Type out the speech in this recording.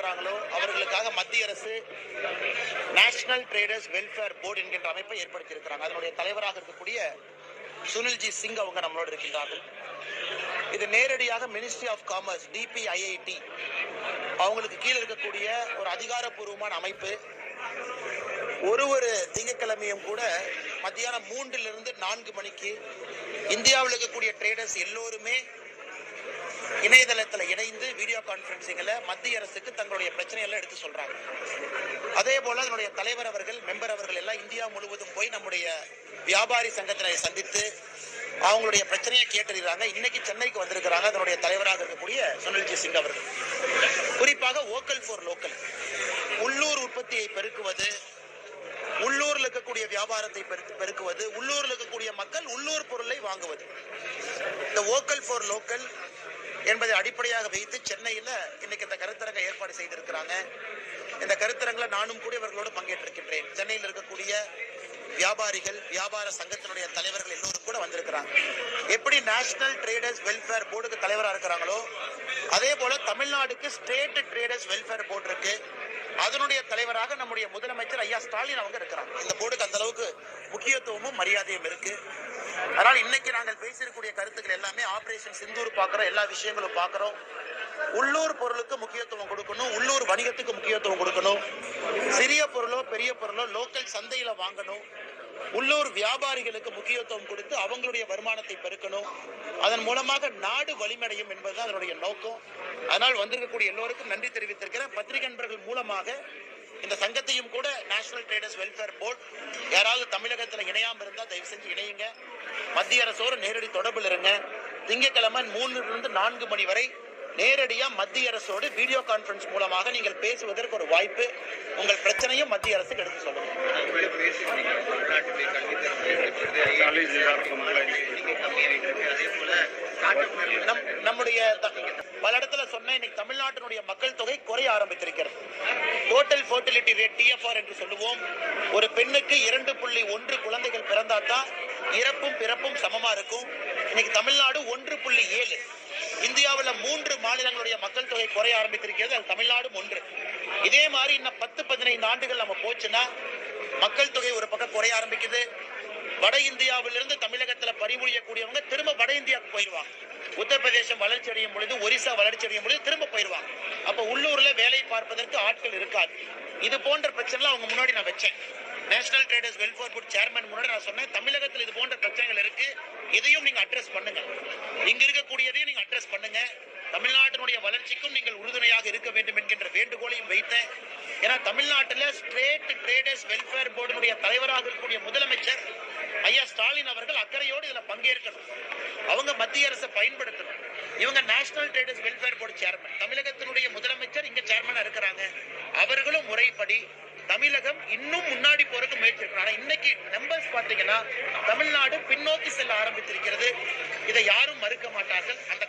பண்றாங்களோ அவர்களுக்காக மத்திய அரசு நேஷனல் ட்ரேடர்ஸ் வெல்ஃபேர் போர்டு என்கின்ற அமைப்பை ஏற்படுத்தி இருக்கிறாங்க அதனுடைய தலைவராக இருக்கக்கூடிய சுனில்ஜி சிங் அவங்க நம்மளோடு இருக்கின்றார்கள். இது நேரடியாக மினிஸ்ட்ரி ஆஃப் காமர்ஸ் டிபிஐஐடி அவங்களுக்கு கீழே இருக்கக்கூடிய ஒரு அதிகாரப்பூர்வமான அமைப்பு. ஒரு ஒரு திங்கட்கிழமையும் கூட மத்தியானம் மூன்றிலிருந்து நான்கு மணிக்கு இந்தியாவில் இருக்கக்கூடிய ட்ரேடர்ஸ் எல்லோருமே இணையதளத்தில் இணைந்து வீடியோ கான்பரன்சிங்கில் மத்திய அரசுக்கு தங்களுடைய பிரச்சனையெல்லாம் எடுத்து சொல்றாங்க. அதே போல அதனுடைய தலைவர் அவர்கள் மெம்பர் அவர்கள் எல்லாம் இந்தியா முழுவதும் போய் நம்முடைய வியாபாரி சங்கத்தினை சந்தித்து அவங்களுடைய பிரச்சனையை கேட்டறிகிறாங்க. இன்னைக்கு சென்னைக்கு வந்திருக்கிறாங்க. அதனுடைய தலைவராக இருக்கக்கூடிய சுனில்ஜி சிங் அவர்கள். குறிப்பாக ஓக்கல் ஃபார் லோக்கல் உள்ளூர் உற்பத்தியை பெருக்குவது உள்ளூர்ல இருக்கக்கூடிய வியாபாரத்தை பெருக்குவது உள்ளூர்ல இருக்கக்கூடிய மக்கள் உள்ளூர் பொருளை வாங்குவது. இந்த ஓக்கல் ஃபார் லோக்கல் என்பதை அடிப்படையாக வைத்து சென்னையில் இன்னைக்கு இந்த கருத்தரங்க ஏற்பாடு செய்திருக்கிறாங்க. இந்த கருத்தரங்கில் நானும் கூட இவர்களோடு பங்கேற்றிருக்கின்றேன். சென்னையில் இருக்கக்கூடிய வியாபாரிகள் வியாபார சங்கத்தினுடைய தலைவர்கள் எல்லோரும் கூட வந்திருக்கிறாங்க. எப்படி நேஷனல் ட்ரேடர்ஸ் வெல்ஃபேர் போர்டுக்கு தலைவராக இருக்கிறாங்களோ அதே போல தமிழ்நாடுக்கு ஸ்டேட் ட்ரேடர்ஸ் வெல்ஃபேர் போர்டு இருக்கு. அதனுடைய தலைவராக நம்முடைய முதலமைச்சர் ஐயா ஸ்டாலின் அவங்க இருக்கிறாங்க. இந்த போர்டுக்கு அந்த அளவுக்கு முக்கியத்துவமும் மரியாதையும் இருக்கு. அதனால இன்னைக்கு நாங்கள் பேசியிருக்கக்கூடிய கருத்துக்கள் எல்லாமே ஆபரேஷன் சிந்தூர் பார்க்குறோம் எல்லா விஷயங்களும் பார்க்குறோம். உள்ளூர் பொருளுக்கு முக்கியத்துவம் கொடுக்கணும் உள்ளூர் வணிகத்துக்கு முக்கியத்துவம் கொடுக்கணும். சிறிய பொருளோ பெரிய பொருளோ லோக்கல் சந்தையில வாங்கணும். உள்ளூர் வியாபாரிகளுக்கு முக்கியத்துவம் கொடுத்து அவங்களுடைய வருமானத்தை பெருக்கணும். அதன் மூலமாக நாடு வலிமடையும் என்பதுதான் அதனுடைய நோக்கம். அதனால் வந்திருக்கக்கூடிய எல்லோருக்கும் நன்றி தெரிவித்திருக்கிறேன். பத்திரிகை நண்பர்கள் மூலமாக இந்த சங்கத்தையும் கூட நேஷனல் ட்ரேடர்ஸ் வெல்ஃபேர் போர்டு யாராவது தமிழகத்தில் இணையாம இருந்தா தயவு செஞ்சு இணையுங்க. மத்திய அரசோடு நேரடி தொடர்பில் இருங்க. திங்கட்கிழமை மூணுல இருந்து நான்கு மணி வரை நேரடியா மத்திய அரசோடு வீடியோ கான்ஃபரன்ஸ் மூலமாக நீங்கள் பேசுவதற்கு ஒரு வாய்ப்பு. உங்கள் பிரச்சனையும் மத்திய அரசுக்கு எடுத்து சொல்லுங்க. நம்முடைய பல இடத்துல சொன்ன இன்னைக்கு தமிழ்நாட்டினுடைய மக்கள் தொகை குறைய ஆரம்பித்திருக்கிறது. டோட்டல் ஃபர்டிலிட்டி ரேட் டிஎஃப்ஆர் என்று சொல்லுவோம். ஒரு பெண்ணுக்கு இரண்டு புள்ளி ஒன்று குழந்தைகள் பிறந்தாதான் இறப்பும் பிறப்பும் சமமா இருக்கும். இன்னைக்கு தமிழ்நாடு ஒன்று புள்ளி ஏழு. இந்தியாவில் மூன்று மாநிலங்களுடைய மக்கள் தொகை குறைய ஆரம்பித்திருக்கிறது. அது தமிழ்நாடும் ஒன்று. இதே மாதிரி இன்னும் பத்து பதினைந்து ஆண்டுகள் நம்ம போச்சுன்னா மக்கள் தொகை ஒரு பக்கம் குறைய ஆரம்பிக்குது. வட இந்தியாவிலிருந்து தமிழகத்துல பணிபுரியக்கூடியவங்க திரும்ப வட இந்தியாவுக்கு போயிடுவாங்க உத்தரப்பிரதேசம் வளர்ச்சி அடையும் பொழுது ஒரிசா வளர்ச்சி அடையும் பொழுது திரும்ப போயிடுவாங்க அப்ப உள்ளூர்ல வேலை பார்ப்பதற்கு ஆட்கள் இருக்காது. இது போன்ற பிரச்சனைலாம் அவங்க முன்னாடி நான் வச்சேன். National traders welfare board chairman முன்னாடி நான் சொன்னேன். தமிழகத்தில் இது போன்ற பிரச்சனைகள் இருக்கு. இதையும் நீங்க அட்ரஸ் பண்ணுங்க. இங்க இருக்கக்கூடியதையும் நீங்க அட்ரஸ் பண்ணுங்க. தமிழ்நாட்டினுடைய வளர்ச்சிக்கும் நீங்கள் உறுதுணையாக இருக்க வேண்டும் என்கின்ற வேண்டுகோளையும் வைத்தேன். ஏன்னா தமிழ்நாட்டில் ஸ்ட்ரேட் ட்ரேடர்ஸ் வெல்ஃபேர் போர்டினுடைய தலைவராக இருக்கக்கூடிய முதலமைச்சர் ஐயா ஸ்டாலின் அவர்கள் அக்கறையோடு இதுல பங்கேற்கணும். அவங்க மத்திய அரசை பயன்படுத்தணும். இவங்க national traders welfare board chairman தமிழகத்தினுடைய முதலமைச்சர் இங்க சேர்மனா இருக்கிறாங்க. அவர்களும் முறைப்படி தமிழகம் இன்னும் முன்னாடி போறதுக்கு முயற்சி இருக்கணும் ஆனா இன்னைக்கு நம்பர்ஸ் பாத்தீங்கன்னா தமிழ்நாடு பின்னோக்கி செல்ல ஆரம்பித்திருக்கிறது. இதை யாரும் மறுக்க மாட்டார்கள். அந்த